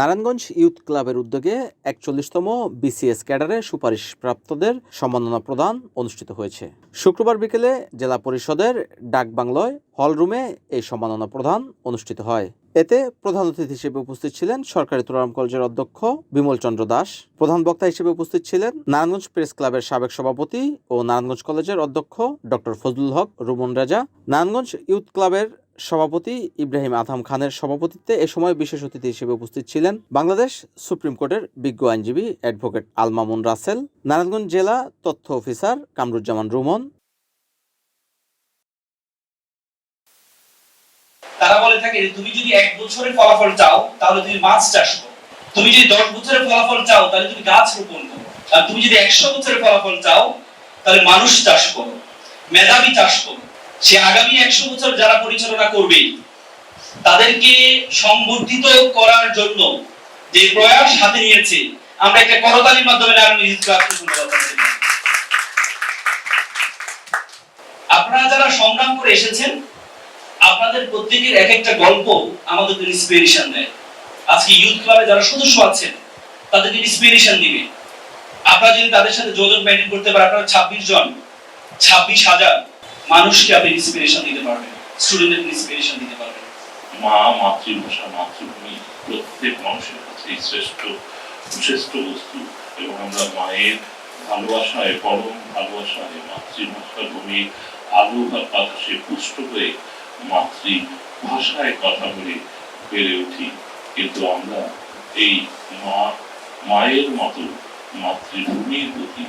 Narayanganj youth ক্লাবের উদ্যোগে একচল্লিশতম BCS ক্যাডারে সুপারিশপ্রাপ্তদের সম্মাননা প্রদান অনুষ্ঠিত হয়েছে। শুক্রবার বিকেলে জেলা পরিষদের ডাকবাংলায় হলরুমে এই সম্মাননা প্রদান অনুষ্ঠিত হয়। এতে প্রধান অতিথি হিসেবে উপস্থিত ছিলেন সরকারি তুরাম কলেজের অধ্যক্ষ বিমল চন্দ্র দাস। প্রধান বক্তা হিসেবে উপস্থিত ছিলেন নারায়ণগঞ্জ প্রেস ক্লাবের সাবেক সভাপতি ও নারায়ণগঞ্জ কলেজের অধ্যক্ষ ডক্টর ফজলুল হক, রুমন রাজা। নারায়ণগঞ্জ ইউথ ক্লাবের সভাপতি ইব্রাহিম আধাম খানের সভাপতিত্বে এ সময় বিশেষ অতিথি হিসেবে উপস্থিত ছিলেন বাংলাদেশ সুপ্রিম কোর্টের বিজ্ঞ আইনজীবী অ্যাডভোকেট আলমামুন রাসেল, নারায়ণগঞ্জ জেলা তথ্য অফিসার কামরুজ্জামান রুমন। তারা বলে থাকে তুমি যদি এক বছরের ফলাফল চাও, তাহলে তুমি মাছ চাষ করো। তুমি যদি দশ বছরের ফলাফল চাও, তাহলে তুমি গাছ রোপণ করো। আর তুমি যদি একশো বছরের ফলাফল চাও, তাহলে মানুষ চাষ করো, মেধাবী চাষ করো। সে আগামী একশো বছর যারা পরিচালনা করবে, তাদেরকে সংবর্ধিত করার জন্য যে প্রয়াস হাতে নিয়েছে, আমরা একটা করতালির মাধ্যমে। আপনারা যারা সংগ্রাম করে এসেছেন, আপনাদের প্রত্যেকের এক একটা গল্প আমাদেরকে ইন্সপিরেশন দেয় আজকে ইউথ ক্লাবে যারা সদস্য আছেন, তাদেরকে ইন্সপিরেশন দিবে আপনারা যদি তাদের সাথে যোগাযোগ মেনটেন করতে পারেন, আপনারা ছাব্বিশ জন, ছাব্বিশ হাজার মানুষকে আপনি ইন্সপিরেশন দিতে পারবেন স্টুডেন্টদের ইন্সপিরেশন দিতে পারবেন। মা, মাতৃভাষা, মাতৃভূমি প্রত্যেক মানুষের কাছে শ্রেষ্ঠ শ্রেষ্ঠ বস্তু। এবং আমরা মায়ের ভালোবাসায়, পরম ভালোবাসায়, মাতৃভাষা ভূমির আলো বা বাতাসে পুষ্ট হয়ে মাতৃভাষায় কথা বলে বেড়ে উঠি। কিন্তু আমরা এই মা, মায়ের মতো মাতৃভূমির প্রতি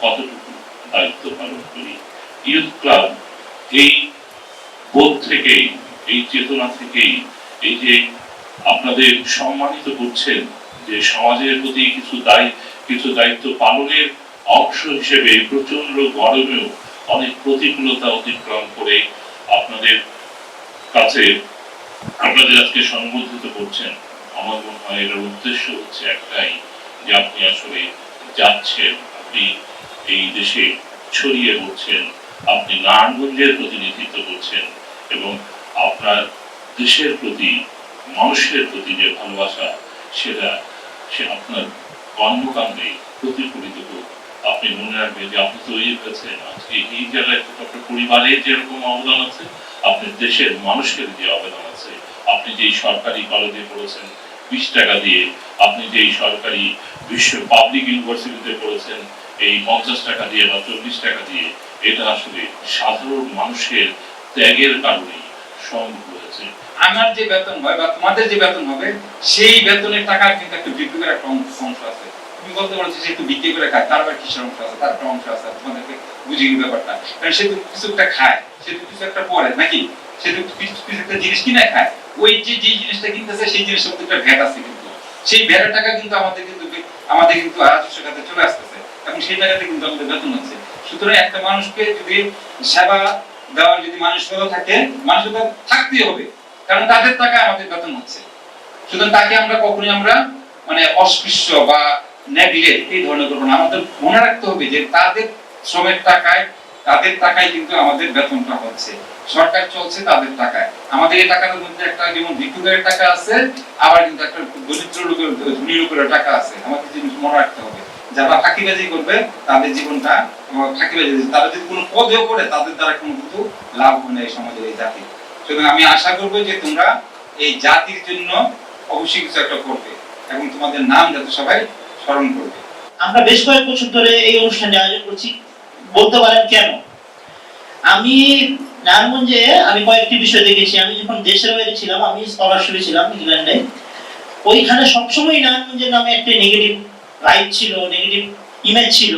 কতটুকু দায়িত্ব পালন করি? ইউথ ক্লাব এই বোধ থেকেই, এই চেতনা থেকেই, এই যে আপনাদের সম্মানিত করছেন, যে সমাজের প্রতি কিছু দায়, কিছু দায়িত্ব পালনের অংশ হিসেবে প্রচণ্ড গরমেও অনেক প্রতিকূলতা অতিক্রম করে আপনাদের কাছে, আপনাদের আজকে সংবর্ধিত করছেন। আমার মনে হয় এটার উদ্দেশ্য হচ্ছে একটাই, যে আপনি আসলে যাচ্ছেন, আপনি এই দেশে ছড়িয়ে পড়ছেন আপনি নারায়ণগঞ্জের প্রতিনিধিত্ব করছেন এবং আপনার দেশের প্রতি, মানুষের প্রতি যে ভালোবাসা, সেটা সে আপনার কর্মকাণ্ডে প্রতিফলিত হোক আপনি মনে রাখবেন যে আপনি তৈরি হয়েছেন আজকে এই জায়গায় আপনার পরিবারের যেরকম অবদান আছে, আপনার দেশের মানুষের যে অবদান আছে, আপনি যেই সরকারি কলেজে পড়েছেন, বিশ টাকা দিয়ে, আপনি যেই সরকারি বিশ্ব পাবলিক ইউনিভার্সিটিতে পড়েছেন, এই পঞ্চাশ টাকা দিয়ে বা চল্লিশ টাকা দিয়ে এটা আসলে সাধারণ মানুষের ত্যাগের কারণেই সম্ভব হয়েছে। আমার যে বেতন হয় বা তোমাদের যে বেতন হবে, সেই বেতনের টাকা কিন্তু একটা বিক্রি করে একটা অংশ আছে। তুমি বলতে পারছ একটু বিক্রি করে খায়, তার আবার কিসের অংশ আছে? তার একটা অংশ আছে, তোমাদেরকে বুঝিয়ে দিই ব্যাপারটা। কারণ সে তো কিছু একটা খায়, সে তো কিছু একটা পরে, নাকি? সে তো কিছু একটা জিনিস কিনে খায়। ওই যে যে জিনিসটা কিনতেছে, সেই জিনিসের মধ্যে একটা ভ্যাট আছে কিন্তু। সেই ভ্যাটের টাকা কিন্তু আমাদের কিন্তু আমাদের কিন্তু চলে আসতেছে। এবং সেই টাকাতে কিন্তু আমাদের বেতন হচ্ছে। সুতরাং একটা মানুষকে যদি সেবা দেওয়ার যদি মানসিকতা থাকে, মানসিকতা থাকতেই হবে, কারণ তাদের টাকা আমাদের বেতন হচ্ছে। সুতরাং তাকে আমরা কখনোই আমরা মানে অস্পৃশ্য বা নেগলেক্ট এই ধরনের করব না। আমাদের মনে রাখতে হবে যে তাদের শ্রমের টাকায়, তাদের টাকায় কিন্তু আমাদের বেতনটা হচ্ছে। সরকার চলছে তাদের টাকায়। আমাদের এই টাকার মধ্যে একটা যেমন ভিক্ষুকের টাকা আছে, আবার কিন্তু একটা দরিদ্র লোকের, ধনী লোকের টাকা আছে। আমাদের জিনিস মনে রাখতে হবে। যারা ফাঁকিবাজি করবে, তাদের জীবনটা ফাঁকিবাজি তারা যদি কোনো পদেও করে তাদের দ্বারা কোনো কিন্তু লাভ হয় না এই সমাজের এই জাতি। সুতরাং আমি আশা করব যে তোমরা এই জাতির জন্য অবশ্যই কিছু একটা করবে এবং তোমাদের নাম যাতে সবাই স্মরণ করবে। আমরা বেশ কয়েক বছর ধরে এই অনুষ্ঠানটি আয়োজন করছি। বলতে পারেন কেন? আমি নারায়ণগঞ্জে আমি কয়েকটি বিষয় দেখেছি। আমি যখন দেশের বাইরে ছিলাম, আমি স্কলারশিপে ছিলাম ইংল্যান্ডে ওইখানে সবসময় নারায়ণগঞ্জের নামে একটা নেগেটিভ রাইট ছিল নেগেটিভ ইমেজ ছিল,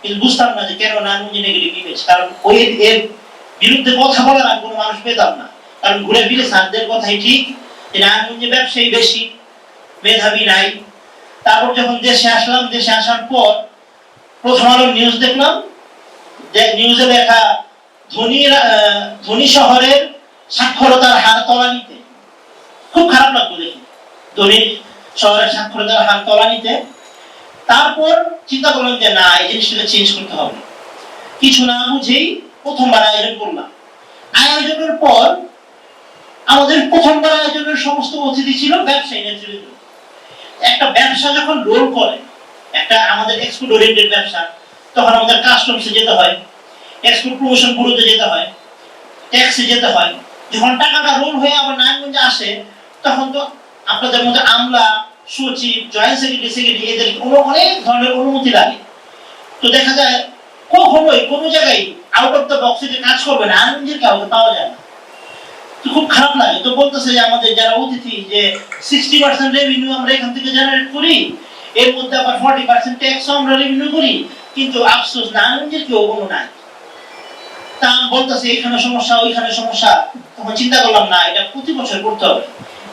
কিন্তু বুঝতাম না যে কেন নারায়ণগঞ্জে নেগেটিভ ইমেজ কারণ ওই এর বিরুদ্ধে কথা বলার আর কোনো মানুষ পেতাম না। কারণ ঘুরে ফিরে স্যারদের কথাই ঠিক, যে নারায়ণগঞ্জে ব্যবসায়ী বেশি, মেধাবী নাই। তারপর যখন দেশে আসলাম, দেশে আসার পর প্রথম আলো নিউজ দেখলাম, যে নিউজে লেখা, ধনী ধনী শহরের সাক্ষরতার হার তলানিতে। খুব খারাপ লাগল দেখি। ধনী শহরের সাক্ষরতার হার তলানিতে তারপর চিন্তা করলাম যে, না, এই জিনিসটা চেঞ্জ করতে হবে। কিছু না বুঝেই প্রথমবার আয়োজন করলাম। আয়োজনের পর আমাদের প্রথমবার আয়োজনের সমস্ত অতিথি ছিল ব্যবসায়ী নেতৃবৃন্দ। একটা ব্যবসা যখন রোল করে, একটা আমাদের এক্সপোর্ট ওরিয়েন্টেড ব্যবসা, তখন আমাদের কাস্টমসে যেতে হয় এক্সপোর্ট প্রমোশন ব্যুরোতে যেতে হয় ট্যাক্সে যেতে হয়। যখন টাকাটা রোল হয়ে আবার নারায়ণগঞ্জে আসে, তখন তো আপনাদের মধ্যে আমলা সচিব, জয়েন্ট সেক্রেটারি সেক্রেটারি, এদের কোনো অনেক ধরনের অনুমতি লাগে। তো দেখা যায়, কখনোই কোনো জায়গায় আউট অফ দ্য বক্সে যে কাজ করবে না নারায়ণগঞ্জের কাউকে পাওয়া যায় না। তো খুব খারাপ লাগে। তো বলতেছে যে আমাদের যারা অতিথি, যে সিক্সটি পার্সেন্ট রেভিনিউ আমরা এখান থেকে জেনারেট করি, এর মধ্যে আবার ফর্টি পার্সেন্ট ট্যাক্স আমরা রেভিনিউ করি, কিন্তু আফসোস না নারায়ণগঞ্জের কেউ কোনো নাই। তা বলতেছে, এখানে সমস্যা, ওইখানে সমস্যা, তখন চিন্তা করলাম, না, এটা প্রতি বছর করতে হবে।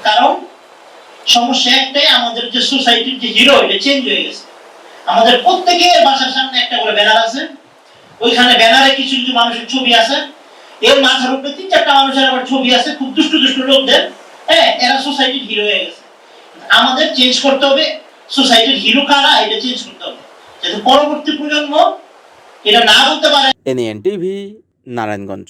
কারণ সমস্যা একটাই, আমাদের যে সোসাইটির যে হিরো এটা চেঞ্জ হয়ে গেছে। আমাদের প্রত্যেকের বাসার সামনে একটা করে ব্যানার আছে। ওইখানে ব্যানারে কিছু কিছু মানুষের ছবি আছে। এর মাথার উপরে তিন চারটা মানুষের আবার ছবি আছে, খুব লোকদের। হ্যাঁ এরা সোসাইটির হিরো হয়ে গেছে। আমাদের চেঞ্জ করতে হবে। সোসাইটির হিরো কারা, এটা চেঞ্জ করতে হবে। যাতে পরবর্তী প্রজন্ম, এটা না বলতে পারে এনএন টিভি নারায়ণগঞ্জ